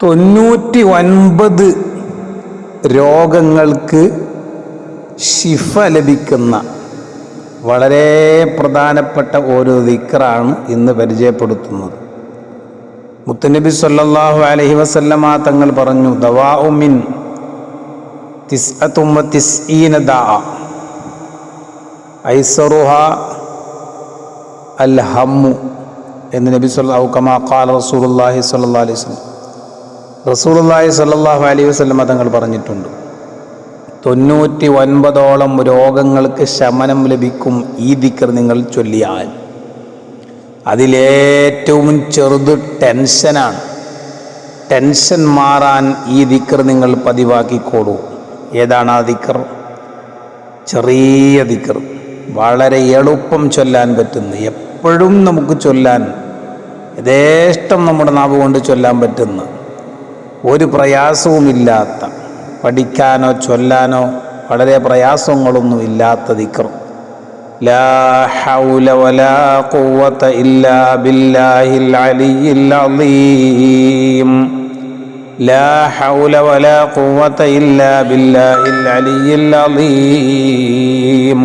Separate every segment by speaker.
Speaker 1: തൊണ്ണൂറ്റി ഒൻപത് രോഗങ്ങൾക്ക് ശിഫ ലഭിക്കുന്ന വളരെ പ്രധാനപ്പെട്ട ഒരു ദിക്റാണ് ഇന്ന് പരിചയപ്പെടുത്തുന്നത്. മുത്തുനബി സല്ലാഹു അലഹി വസല്ലമ തങ്ങൾ പറഞ്ഞു ദവാ ഉമിൻ ഐസറുഹ അൽ എന്ന് നബി സല്ലല്ലാഹു കമാ ഖാല റസൂലുള്ളാഹി സ്വല്ലല്ലാഹി അലൈഹി വസല്ലം റസൂലുള്ളാഹി സ്വല്ലല്ലാഹു അലൈഹി വസല്ലം തങ്ങൾ പറഞ്ഞിട്ടുണ്ട് തൊണ്ണൂറ്റി ഒൻപതോളം രോഗങ്ങൾക്ക് ശമനം ലഭിക്കും ഈ ദിക്കർ നിങ്ങൾ ചൊല്ലിയാൽ. അതിലേറ്റവും ചെറുത് ടെൻഷനാണ്. ടെൻഷൻ മാറാൻ ഈ ദിക്കർ നിങ്ങൾ പതിവാക്കിക്കോളൂ. ഏതാണ് ആ ദിക്കർ? ചെറിയ ദിക്കർ. വളരെ എളുപ്പം ചൊല്ലാൻ പറ്റുന്ന. എപ്പോഴും നമുക്ക് ചൊല്ലാൻ യഥേഷ്ടം നമ്മുടെ നാവ് കൊണ്ട് ചൊല്ലാൻ പറ്റുന്ന. ഒരു പ്രയാസവുമില്ലാത്ത പഠിക്കാനോ ചൊല്ലാനോ വളരെ പ്രയാസങ്ങളൊന്നും ഇല്ലാത്ത അളീം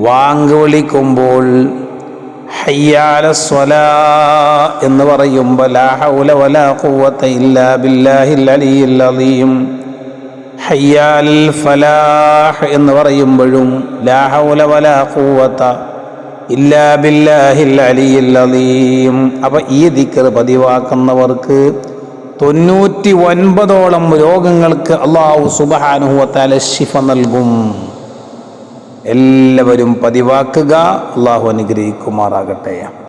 Speaker 1: വാങ്ക് വിളിക്കുമ്പോൾ ഹയ്യാല എന്ന് പറയുമ്പോൾ ലാ ഹൗല വലാ ഖുവത ഇല്ലാ ബില്ലാഹിൽ ഫലാഹ് എന്ന് പറയുമ്പോഴും ലാ ഹൗല വലാ ഖുവത ഇല്ലാ ബില്ലാഹിൽ അപ്പോൾ ഈ ദിക്കർ പതിവാക്കുന്നവർക്ക് തൊണ്ണൂറ്റി ഒൻപതോളം രോഗങ്ങൾക്ക് അള്ളാഹു സുബാനുഹുവത്താല ശിഫ നൽകും. എല്ലാവരും പതിവാക്കുക. അള്ളാഹു അനുഗ്രഹിക്കുമാറാകട്ടെ.